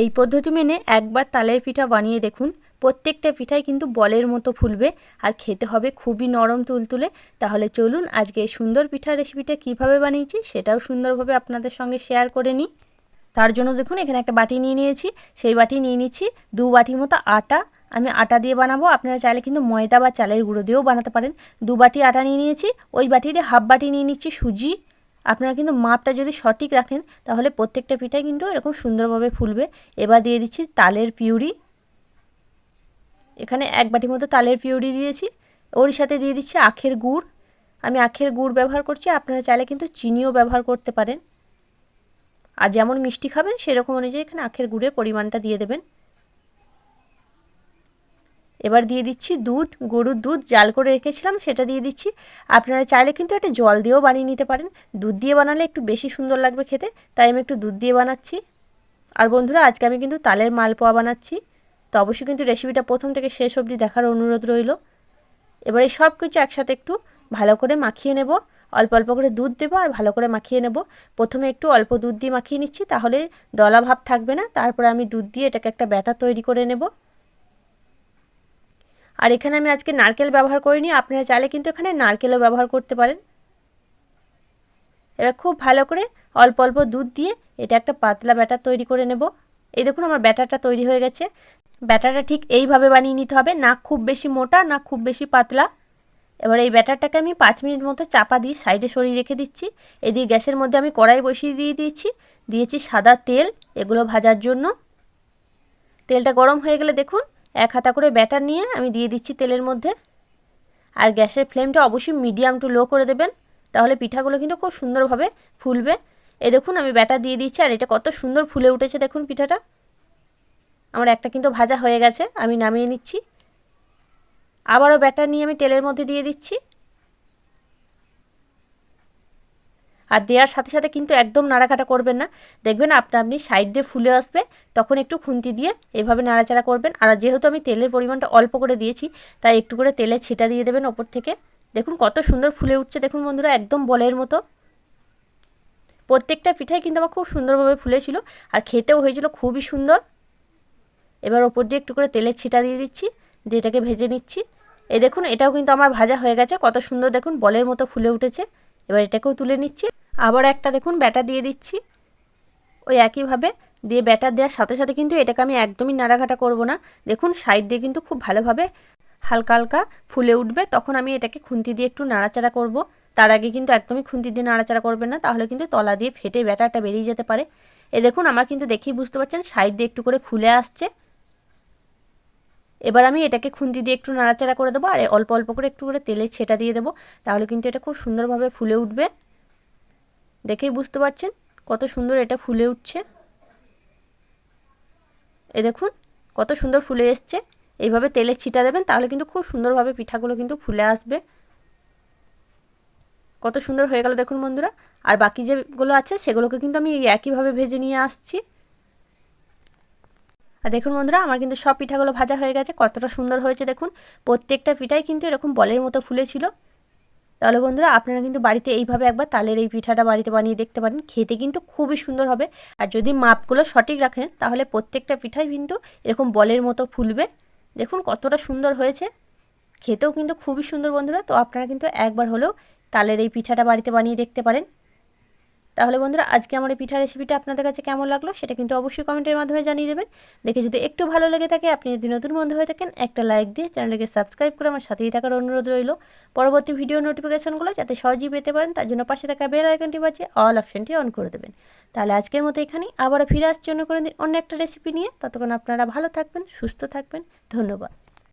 এই পদ্ধতি মেনে একবার তালের পিঠা বানিয়ে দেখুন। প্রত্যেকটা পিঠাই কিন্তু বলের মতো ফুলবে আর খেতে হবে খুবই নরম তুলতুলে। তাহলে চলুন আজকে এই সুন্দর পিঠার রেসিপিটা কীভাবে বানিয়েছি সেটাও সুন্দরভাবে আপনাদের সঙ্গে শেয়ার করে নিই। তার জন্য দেখুন, এখানে একটা বাটি নিয়ে নিয়েছি। সেই বাটি নিয়ে নিচ্ছি দু বাটি মতো আটা। আমি আটা দিয়ে বানাবো। আপনারা চাইলে কিন্তু ময়দা বা চালের গুঁড়ো দিয়েও বানাতে পারেন। দু বাটি আটা নিয়ে নিয়েছি। ওই বাটিতে হাফ বাটি নিয়ে নিচ্ছি সুজি। আপনারা কিন্তু মাপটা যদি সঠিক রাখেন, তাহলে প্রত্যেকটা পিঠাই কিন্তু এরকম সুন্দরভাবে ফুলবে। এবার দিয়ে দিচ্ছি তালের পিউরি। এখানে এক বাটির মতো তালের পিউরি দিয়েছি। ওর সাথে দিয়ে দিচ্ছি আখের গুড়। আমি আখের গুড় ব্যবহার করছি, আপনারা চাইলে কিন্তু চিনিও ব্যবহার করতে পারেন। আর যেমন মিষ্টি খাবেন, সেরকম অনুযায়ী এখানে আখের গুড়ের পরিমাণটা দিয়ে দেবেন। এবার দিয়ে দিচ্ছি দুধ, গরুর দুধ জাল করে রেখেছিলাম, সেটা দিয়ে দিচ্ছি। আপনারা চাইলে কিন্তু একটা জল দিয়েও বানিয়ে নিতে পারেন। দুধ দিয়ে বানালে একটু বেশি সুন্দর লাগবে খেতে, তাই আমি একটু দুধ দিয়ে বানাচ্ছি। আর বন্ধুরা, আজকে আমি কিন্তু তালের মালপোয়া বানাচ্ছি। তো অবশ্যই কিন্তু রেসিপিটা প্রথম থেকে শেষ অবধি দেখার অনুরোধ রইল। এবার এই সব কিছু একসাথে একটু ভালো করে মাখিয়ে নেব। অল্প অল্প করে দুধ দেবো আর ভালো করে মাখিয়ে নেব। প্রথমে একটু অল্প দুধ দিয়ে মাখিয়ে নিচ্ছি, তাহলে দলা ভাব থাকবে না। তারপরে আমি দুধ দিয়ে এটাকে একটা ব্যাটার তৈরি করে নেব। আর এখানে আমি আজকে নারকেল ব্যবহার করিনি, আপনারা চাইলে কিন্তু এখানে নারকেলও ব্যবহার করতে পারেন। এবার খুব ভালো করে অল্প অল্প দুধ দিয়ে এটা একটা পাতলা ব্যাটার তৈরি করে নেব। এই দেখুন আমার ব্যাটারটা তৈরি হয়ে গেছে। ব্যাটারটা ঠিক এইভাবে বানিয়ে নিতে হবে, না খুব বেশি মোটা, না খুব বেশি পাতলা। এবার এই ব্যাটারটাকে আমি পাঁচ মিনিট মতো চাপা দিয়ে সাইডে সরিয়ে রেখে দিচ্ছি। এদিকে গ্যাসের মধ্যে আমি কড়াই বসিয়ে দিয়ে দিয়েছি। দিয়েছি সাদা তেল, এগুলো ভাজার জন্য। তেলটা গরম হয়ে গেলে দেখুন এক হাতা করে ব্যাটার নিয়ে আমি দিয়ে দিচ্ছি তেলের মধ্যে। আর গ্যাসের ফ্লেমটা অবশ্যই মিডিয়াম টু লো করে দেবেন, তাহলে পিঠাগুলো কিন্তু খুব সুন্দরভাবে ফুলবে। এ দেখুন, আমি ব্যাটার দিয়ে দিচ্ছি, আর এটা কত সুন্দর ফুলে উঠেছে দেখুন পিঠাটা। আমার একটা কিন্তু ভাজা হয়ে গেছে, আমি নামিয়ে নিচ্ছি। আবারও ব্যাটার নিয়ে আমি তেলের মধ্যে দিয়ে দিচ্ছি। আর দেওয়ার সাথে সাথে কিন্তু একদম নাড়াকাটা করবেন না। দেখবেন আপনা, আপনি সাইড দিয়ে ফুলে আসবে, তখন একটু খুন্তি দিয়ে এভাবে নাড়াচাড়া করবেন। আর যেহেতু আমি তেলের পরিমাণটা অল্প করে দিয়েছি, তাই একটু করে তেলের ছিটা দিয়ে দেবেন ওপর থেকে। দেখুন কত সুন্দর ফুলে উঠছে, দেখুন বন্ধুরা, একদম বলের মতো। প্রত্যেকটা পিঠাই কিন্তু আমার খুব সুন্দরভাবে ফুলেছিল, আর খেতেও হয়েছিল খুবই সুন্দর। এবার ওপর দিয়ে একটু করে তেলের ছিটা দিয়ে দিচ্ছি, দিয়ে এটাকে ভেজে নিচ্ছি। এ দেখুন, এটাও কিন্তু আমার ভাজা হয়ে গেছে, কত সুন্দর দেখুন বলের মতো ফুলে উঠেছে। এবার এটাকেও তুলে নিচ্ছি। আবার একটা দেখুন ব্যাটা দিয়ে দিচ্ছি। ওই একইভাবে দিয়ে ব্যাটার দেওয়ার সাথে সাথে কিন্তু এটাকে আমি একদমই নাড়াঘাটা করব না। দেখুন, সাইড দিয়ে কিন্তু খুব ভালোভাবে হালকা হালকা ফুলে উঠবে। তখন আমি এটাকে খুন্তি দিয়ে একটু নাড়াচাড়া করব। তার আগে কিন্তু একদমই খুন্তি দিয়ে নাড়াচাড়া করবেন না। তাহলে কিন্তু তলা দিয়ে ফেটে ব্যাটারটা বেরিয়ে যেতে পারে। এ দেখুন, আমার কিন্তু দেখেই বুঝতে পারছেন, সাইড দিয়ে একটু করে ফুলে আসছে। এবার আমি এটাকে খুন্তি দিয়ে একটু নাড়াচাড়া করে দেবো, আর অল্প অল্প করে একটু করে তেলের ছেটা দিয়ে দেবো, তাহলে কিন্তু এটা খুব সুন্দরভাবে ফুলে উঠবে। দেখেই বুঝতে পারছেন কত সুন্দর এটা ফুলে উঠছে। এ দেখুন কত সুন্দর ফুলে এসছে, এইভাবে তেলের ছিটা দেবেন, তাহলে কিন্তু খুব সুন্দরভাবে পিঠাগুলো কিন্তু ফুলে আসবে। কত সুন্দর হয়ে গেল দেখুন বন্ধুরা, আর বাকি যেগুলো আছে সেগুলোকে কিন্তু আমি একইভাবে ভেজে নিয়ে আসছি। আর দেখুন বন্ধুরা, আমার কিন্তু সব পিঠাগুলো ভাজা হয়ে গেছে। কতটা সুন্দর হয়েছে দেখুন। প্রত্যেকটা পিঠাই কিন্তু এরকম বলের মতো ফুলেছিল। তাহলে বন্ধুরা, আপনারা কিন্তু বাড়িতে এইভাবে একবার তালের এই পিঠাটা বাড়িতে বানিয়ে দেখতে পারেন। খেতে কিন্তু খুবই সুন্দর হবে। আর যদি মাপগুলো সঠিক রাখেন, তাহলে প্রত্যেকটা পিঠাই কিন্তু এরকম বলের মতো ফুলবে। দেখুন কতটা সুন্দর হয়েছে। খেতেও কিন্তু খুবই সুন্দর বন্ধুরা। তো আপনারা কিন্তু একবার হলেও তালের এই পিঠাটা বাড়িতে বানিয়ে দেখতে পারেন। তাহলে বন্ধুরা, আজকে আমার এই পিঠা রেসিপিটা আপনাদের কাছে কেমন লাগল সেটা কিন্তু অবশ্যই কমেন্টের মাধ্যমে জানিয়ে দেবেন। দেখে যদি একটু ভালো লেগে থাকে, আপনি যদি নতুন বন্ধু হয়ে থাকেন, একটা লাইক দিয়ে চ্যানেলটাকে সাবস্ক্রাইব করে আমার সাথেই থাকার অনুরোধ রইল। পরবর্তী ভিডিও নোটিফিকেশনগুলো যাতে সহজেই পেতে পারেন, তার জন্য পাশে থাকা বেল আইকনটি বাজে অল অপশনটি অন করে দেবেন। তাহলে আজকের মতো এখানেই, আবারও ফিরে আসছি অন্য করে দিন অন্য একটা রেসিপি নিয়ে। ততক্ষণ আপনারা ভালো থাকবেন, সুস্থ থাকবেন। ধন্যবাদ।